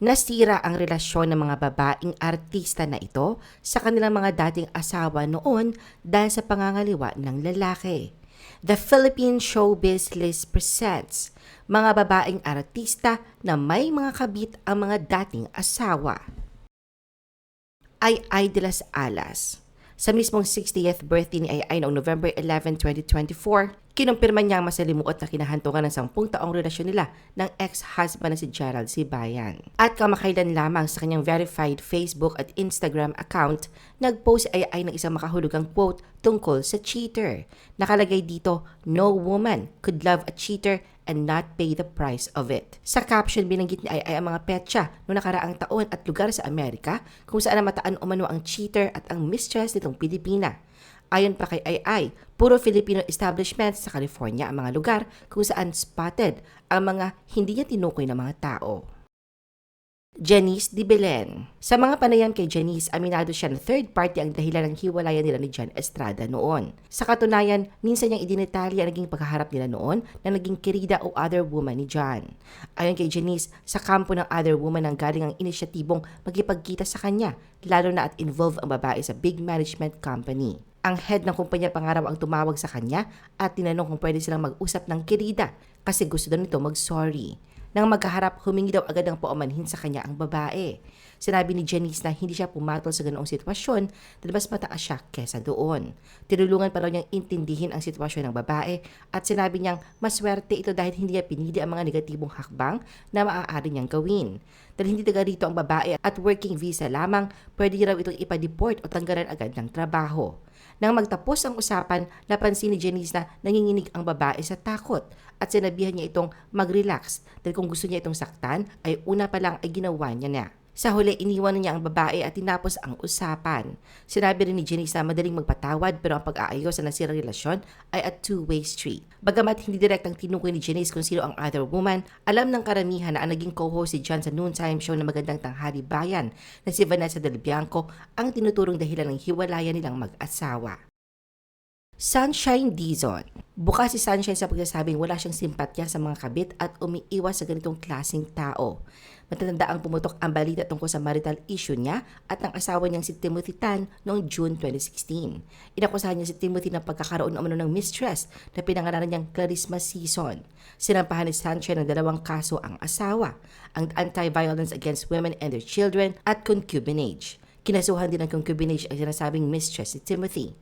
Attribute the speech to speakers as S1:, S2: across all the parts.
S1: Nasira ang relasyon ng mga babaeng artista na ito sa kanilang mga dating asawa noon dahil sa pangangaliwa ng lalaki. The Philippine Showbiz List presents mga babaeng artista na may mga kabit ang mga dating asawa. Ay Ay de las Alas. Sa mismong 60th birthday ni Ay noong November 11, 2024, kinumpirma niya ang masalimuot na kinahantungan ng 10 taong relasyon nila ng ex-husband na si Gerald Sibayan. At kamakailan lamang sa kanyang verified Facebook at Instagram account, nag-post Ay Ay ng isang makahulugang quote tungkol sa cheater. Nakalagay dito, No woman could love a cheater and not pay the price of it. Sa caption, binanggit ni Ay Ay ang mga petsa noong nakaraang taon at lugar sa Amerika kung saan mataan umano ang cheater at ang mistress nitong Pilipina. Ayon pa kay Ay Ay, puro Filipino establishments sa California ang mga lugar kung saan spotted ang mga hindi niya tinukoy na mga tao. Janice Di Belen. Sa mga panayam kay Janice, aminado siya na third party ang dahilan ng hiwalayan nila ni John Estrada noon. Sa katunayan, minsan niyang idinitalya ang naging paghaharap nila noon na naging kirida o other woman ni John. Ayon kay Janice, sa kampo ng other woman ang galing ang inisyatibong magipagkita sa kanya, lalo na at involve ang babae sa big management company. Ang head ng kumpanya pangaraw ang tumawag sa kanya at tinanong kung pwede silang mag-usap ng kirida kasi gusto daw nito mag-sorry. Nang magkaharap, humingi daw agad ng paumanhin sa kanya ang babae. Sinabi ni Janice na hindi siya pumatol sa ganoong sitwasyon dahil mas mataas siya kesa doon. Tinulungan pa raw niyang intindihin ang sitwasyon ng babae at sinabi niyang maswerte ito dahil hindi niya pinili ang mga negatibong hakbang na maaari niyang gawin. Dahil hindi taga rito ang babae at working visa lamang, pwede raw itong ipadeport o tanggalan agad ng trabaho. Nang magtapos ang usapan, napansin ni Janice na nanginginig ang babae sa takot at sinabihan niya itong mag-relax dahil kung gusto niya itong saktan ay una pa lang ay ginawa niya na. Sa huli, iniwan na niya ang babae at tinapos ang usapan. Sinabi rin ni Janice na madaling magpatawad pero ang pag-aayos sa nasirang relasyon ay a two-way street. Bagamat hindi direktang tinukoy ni Janice kung sino ang other woman, alam ng karamihan na ang naging co-host si John sa noontime show na Magandang Tanghali Bayan na si Vanessa Del Bianco ang tinuturong dahilan ng hiwalayan nilang mag-asawa. Sunshine Dizon. Bukas si Sunshine sa pagsasabing wala siyang simpatya sa mga kabit at umiiwas sa ganitong klasing tao. Matatanda ang pumutok ang balita tungkol sa marital issue niya at ng asawa niyang si Timothy Tan noong June 2016. Inakusahan niya si Timothy ng pagkakaroon umano ng mistress na pinangalanan niyang Charisma Season. Sinampahan ni Sunshine ng dalawang kaso ang asawa, ang anti-violence against women and their children at concubinage. Kinasuhan din ng concubinage ang sinasabing mistress si Timothy.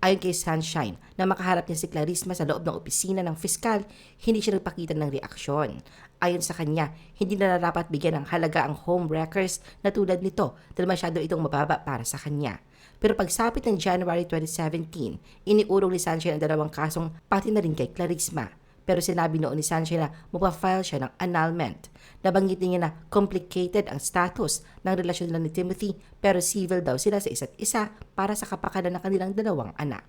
S1: Ayon kay Sunshine, na makaharap niya si Clarisma sa loob ng opisina ng fiskal, hindi siya nagpakita ng reaksyon. Ayon sa kanya, hindi na narapat bigyan ng halaga ang home wreckers na tulad nito dahil masyado itong mababa para sa kanya. Pero pagsapit ng January 2017, iniurong ni Sunshine ang dalawang kasong pati na rin kay Clarisma. Pero sinabi noon ni Sunshine na magpa-file siya ng annulment. Nabanggit niya na complicated ang status ng relasyon nila ni Timothy pero civil daw sila sa isa't isa para sa kapakanan ng kanilang dalawang anak.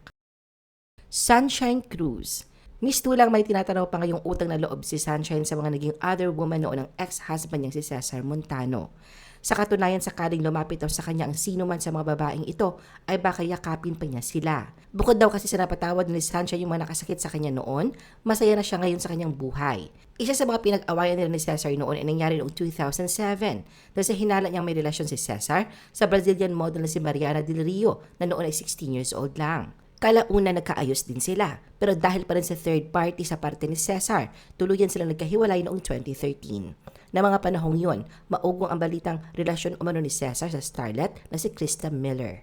S1: Sunshine Cruz Misto lang may tinatanaw pa ngayong utang na loob si Sunshine sa mga naging other woman noon ng ex-husband niyang si Cesar Montano. Sa katunayan sakaling lumapit daw sa kanya ang sino man sa mga babaeng ito ay baka yakapin pa niya sila. Bukod daw kasi sa napatawad ni Sunshine yung mga nakasakit sa kanya noon, masaya na siya ngayon sa kanyang buhay. Isa sa mga pinag-awayan nila ni Cesar noon ay nangyari noong 2007 dahil sa hinala niyang may relasyon si Cesar sa Brazilian model na si Mariana Del Rio na noon ay 16 years old lang. Kalauna nagkaayos din sila, pero dahil pa rin sa third party sa parte ni Cesar, tuluyan sila nagkahiwalay noong 2013. Na mga panahong yon, maugong ang balitang relasyon umano ni Cesar sa starlet na si Krista Miller.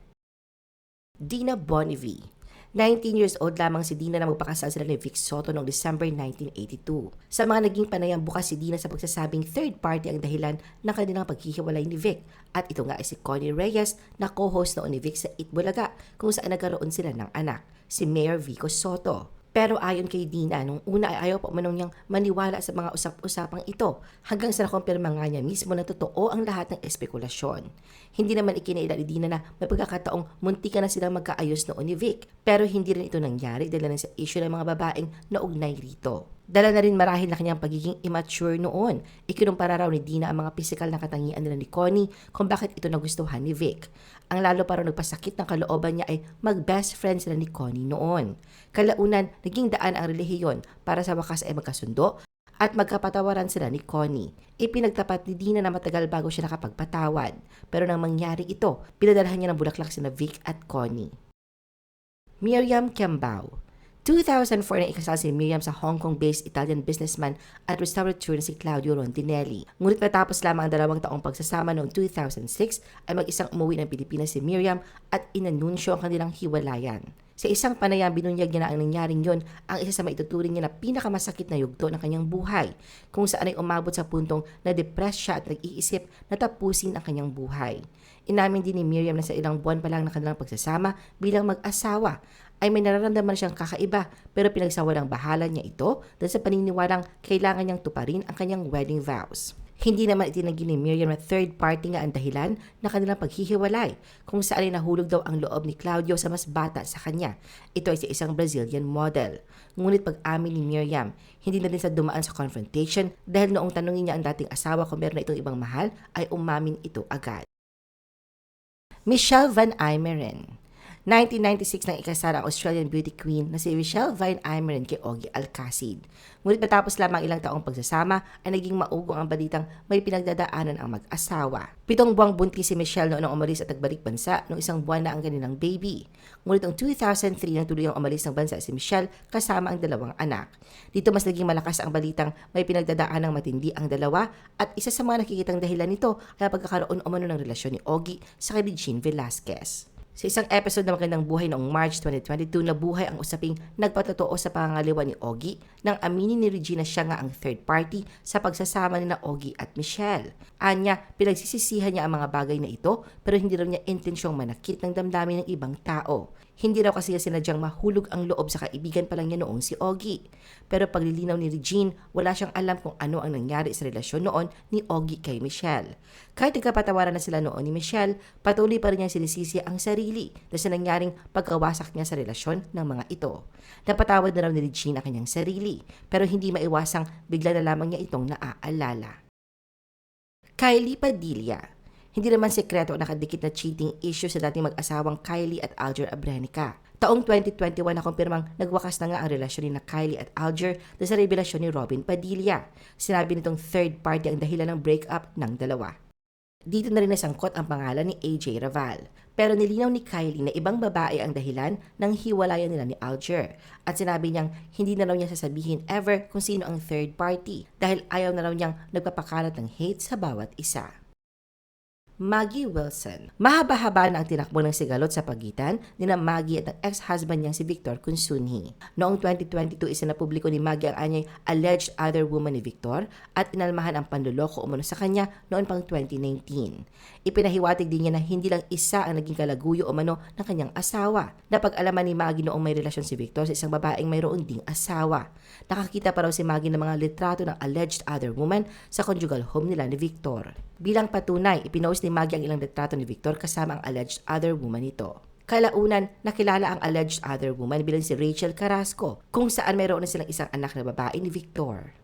S1: Dina Bonnevie 19 years old lamang si Dina na magpakasal sila ni Vic Soto noong December 1982. Sa mga naging panayam bukas si Dina sa pagsasabing third party ang dahilan ng kanilang paghihiwalay ni Vic. At ito nga ay si Connie Reyes na co-host noon ni Vic sa Itbulaga kung saan nagkaroon sila ng anak, si Mayor Vico Soto. Pero ayon kay Dina, nung una ay ayaw pa umanong niyang maniwala sa mga usap-usapang ito hanggang sa nakumpirma nga niya mismo na totoo ang lahat ng espekulasyon. Hindi naman ikinaila ni Dina na may pagkakataong munti ka na silang magkaayos noon ni Vic pero hindi rin ito nangyari dahil na sa issue ng mga babaeng naugnay rito. Dala na rin marahil na kanyang pagiging immature noon. Ikinumpara raw ni Dina ang mga pisikal na katangian nila ni Connie kung bakit ito nagustuhan ni Vic. Ang lalo pa raw nagpasakit ng kalooban niya ay mag-best friend sila ni Connie noon. Kalaunan, naging daan ang relihiyon para sa wakas ay magkasundo at magkapatawaran sila ni Connie. Ipinagtapat ni Dina na matagal bago siya nakapagpatawad. Pero nang mangyari ito, pinadalhan niya ng bulaklak sina Vic at Connie. Miriam Kiambao 2004 na ikasal si Miriam sa Hong Kong-based Italian businessman at restaurateur na si Claudio Rondinelli. Ngunit matapos lamang ang dalawang taong pagsasama noong 2006 ay mag-isang umuwi ng Pilipinas si Miriam at inanunsyo ang kanilang hiwalayan. Sa isang panayam, binunyag niya na ang nangyaring yon ang isa sa maituturing niya na pinakamasakit na yugto ng kanyang buhay, kung saan ay umabot sa puntong na depressed siya at nag-iisip na tapusin ang kanyang buhay. Inamin din ni Miriam na sa ilang buwan pa lang ng kanilang pagsasama bilang mag-asawa ay may nararamdaman siyang kakaiba pero pinagsawalang bahala niya ito dahil sa paniniwalang kailangan niyang tuparin ang kanyang wedding vows. Hindi naman itinanggi ni Miriam na third party nga ang dahilan na kanilang paghihiwalay kung saan ay nahulog daw ang loob ni Claudio sa mas bata sa kanya. Ito ay sa isang Brazilian model. Ngunit pag-amin ni Miriam, hindi na din sa dumaan sa confrontation dahil noong tanungin niya ang dating asawa kung meron na itong ibang mahal ay umamin ito agad. Michelle Van Eimeren 1996 nang ikasal ang Australian beauty queen na si Michelle Van Eimeren kay Ogie Alcacid. Ngunit matapos lamang ilang taong pagsasama ay naging maugong ang balitang may pinagdadaanan ang mag-asawa. Pitong buwang buntis si Michelle noong umalis at nagbalik bansa noong isang buwan na ang kanilang baby. Ngunit noong 2003 nang tuluyang umalis ng bansa si Michelle kasama ang dalawang anak. Dito mas naging malakas ang balitang may pinagdadaan ng matindi ang dalawa at isa sa mga nakikitang dahilan nito kaya pagkakaroon umano ng relasyon ni Ogie sa kay Jean Velasquez. Sa isang episode ng Magandang Buhay noong March 2022, nabuhay ang usaping nagpatotoo sa pangangaliwa ni Ogie nang aminin ni Regina siya nga ang third party sa pagsasama ni na Ogie at Michelle. Anya, pinagsisisihan niya ang mga bagay na ito pero hindi raw niya intensyong manakit ng damdamin ng ibang tao. Hindi raw kasi sinadyang mahulog ang loob sa kaibigan pa lang niya noong si Ogie. Pero paglilinaw ni Regine, wala siyang alam kung ano ang nangyari sa relasyon noon ni Ogie kay Michelle. Kahit nagkapatawaran na sila noon ni Michelle, patuloy pa rin niyang sinisisi ang sarili dahil sa nangyaring pagkawasak niya sa relasyon ng mga ito. Napatawad na raw ni Regine ang kanyang sarili, pero hindi maiwasang bigla na lamang niya itong naaalala. Kylie Padilla hindi naman sekreto ang nakadikit na cheating issue sa dating mag-asawang Kylie at Alger Abrenica. Taong 2021 na kumpirmang nagwakas na nga ang relasyon ni na Kylie at Alger sa revelasyon ni Robin Padilla. Sinabi nitong third party ang dahilan ng breakup ng dalawa. Dito na rin nasangkot ang pangalan ni AJ Raval. Pero nilinaw ni Kylie na ibang babae ang dahilan ng hiwalayan nila ni Alger. At sinabi niyang hindi na raw niya sasabihin ever kung sino ang third party dahil ayaw na raw niyang nagpapakalat ng hate sa bawat isa. Maggie Wilson. Mahaba-haba na ang tinakbo ng sigalot sa pagitan ni na Maggie at ang ex-husband niyang si Victor Kunsunhi. Noong 2022, isa na publiko ni Maggie ang anyay alleged other woman ni Victor at inalmahan ang panluloko umano sa kanya noon pang 2019. Ipinahiwatig din niya na hindi lang isa ang naging kalaguyo umano ng kanyang asawa. Napag-alaman ni Maggie noong may relasyon si Victor sa isang babaeng mayroon ding asawa. Nakakita pa raw si Maggie ng mga litrato ng alleged other woman sa conjugal home nila ni Victor. Bilang patunay, ipinost ni Maggie ang ilang litrato ni Victor kasama ang alleged other woman nito. Kalaunan, nakilala ang alleged other woman bilang si Rachel Carrasco, kung saan mayroon na silang isang anak na babae ni Victor.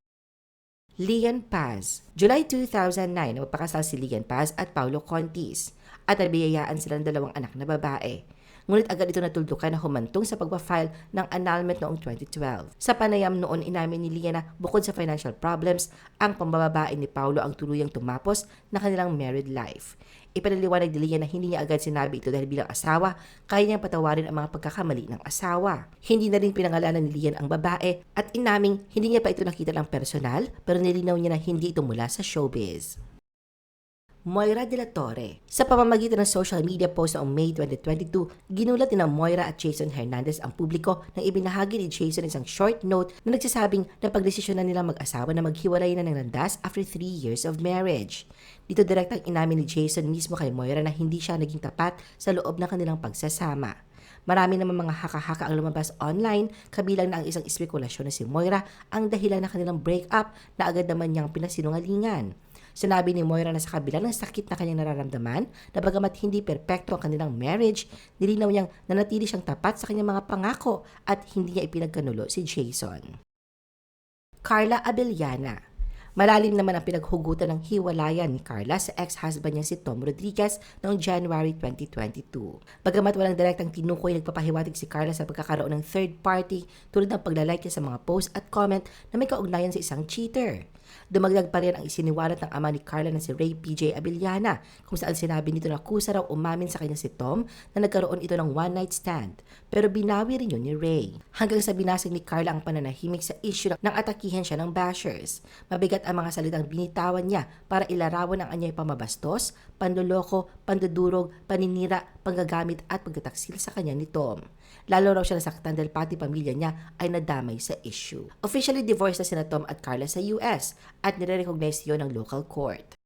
S1: Lian Paz. July 2009, napapakasal si Lian Paz at Paulo Contis at nabiyayaan sila ng dalawang anak na babae. Ngunit agad ito natuldukan na humantong sa pagpa-file ng annulment noong 2012. Sa panayam noon, inamin ni Lian na bukod sa financial problems, ang pambababae ni Paulo ang tuluyang tumapos na kanilang married life. Ipanaliwanag ni Lian na hindi niya agad sinabi ito dahil bilang asawa, kaya niyang patawarin ang mga pagkakamali ng asawa. Hindi na rin pinangalanan ni Lian ang babae at inaming hindi niya pa ito nakita ng personal pero nilinaw niya na hindi ito mula sa showbiz. Moira de la Torre. Sa pamamagitan ng social media post noong May 2022, ginulat ni Moira at Jason Hernandez ang publiko nang ibinahagi ni Jason isang short note na nagsasabing na pagdesisyon na nilang mag-asawa na maghiwalay na ng landas after 3 years of marriage. Dito direktang inamin ni Jason mismo kay Moira na hindi siya naging tapat sa loob ng kanilang pagsasama. Marami naman mga haka-haka ang lumabas online, kabilang na ang isang espekulasyon na si Moira ang dahilan ng kanilang breakup na agad naman niyang pinasinungalingan. Sinabi ni Moira na sa kabila ng sakit na kanyang nararamdaman, na bagamat hindi perpekto ang kanilang marriage, nilinaw niyang nanatili siyang tapat sa kanyang mga pangako at hindi niya ipinagkanulo si Jason. Carla Abellana Malalim naman ang pinaghugutan ng hiwalayan ni Carla sa ex-husband niya si Tom Rodriguez noong January 2022. Bagamat walang direktang tinukoy, nagpapahiwatig si Carla sa pagkakaroon ng third party tulad ng paglalike niya sa mga post at comment na may kaugnayan sa isang cheater. Dumagdag pa rin ang isiniwalat ng ama ni Carla na si Ray PJ Abellana kung saan sinabi nito na kusa raw umamin sa kanya si Tom na nagkaroon ito ng one-night stand. Pero binawi rin yun ni Ray. Hanggang sa binasag ni Carla ang pananahimik sa issue ng atakihin siya ng bashers. Mabigat ang mga salitang binitawan niya para ilarawan ang anyay pamabastos, panloloko, pandudurog, paninira, panggagamit at pagtataksil sa kanya ni Tom. Lalo raw siya nasaktan dahil pati pamilya niya ay nadamay sa issue. Officially divorced na sina Tom at Carla sa US at nire-recognize yun ng local court.